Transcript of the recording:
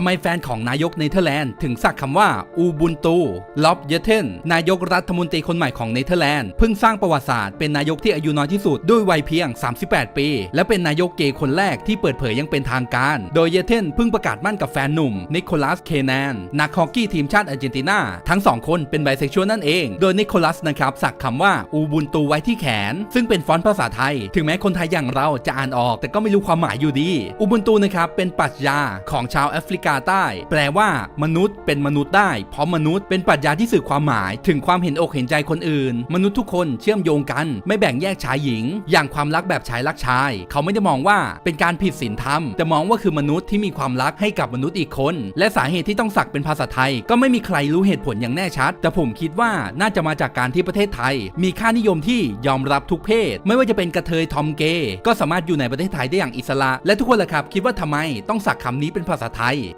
ทำไมแฟนของนายกเนเธอร์แลนด์ถึงสักคำว่าอูบุนตูล็อบเยเทนนายกรัฐมนตรีคนใหม่ของเนเธอร์แลนด์เพิ่งสร้างประวัติศาสตร์เป็นนายกที่อายุน้อยที่สุดด้วยวัยเพียง 38 ปี และเป็นนายกเกย์คนแรกที่เปิดเผยยังเป็นทางการ โดยเยเทนเพิ่งประกาศมั่นกับแฟนหนุ่มนิโคลัสเคแนนนักฮอกกี้ทีมชาติอาร์เจนตินาทั้งสองคนเป็นไบเซ็กชวลนั่นเอง โดยนิโคลัสนะครับสักคำว่าอูบุนตูไว้ที่แขน ซึ่งเป็นฟอนต์ภาษาไทย ถึงแม้คนไทยอย่างเราจะอ่านออก แต่ก็ไม่รู้ความหมายอยู่ดีอูบุนตูนะครับเป็นปรัชญาของชาวแอฟริกาใต้ แปลว่า มนุษย์เป็นมนุษย์ได้เพราะมนุษย์เป็นปรัชญาที่สื่อความหมาย ถึงความเห็นอกเห็นใจคนอื่น มนุษย์ทุกคนเชื่อมโยงกัน ไม่แบ่งแยกชายหญิง อย่างความรักแบบชายรักชาย เขาไม่ได้มองว่าเป็นการผิดศีลธรรม แต่มองว่าคือมนุษย์ที่มีความรักให้กับมนุษย์อีกคน และสาเหตุที่ต้องสักเป็นภาษาไทย ก็ไม่มีใครรู้เหตุผลอย่างแน่ชัด แต่ผมคิดว่าน่าจะมาจากการที่ประเทศไทย มีค่านิยมที่ยอมรับทุกเพศ ไม่ว่าจะเป็นกระเทยทอมเกย์ก็สามารถอยู่ในประเทศไทยได้อย่างอิสระ และทุกคนล่ะครับ คิดว่าทำไมต้องสักคำนี้เป็นภาษาไทย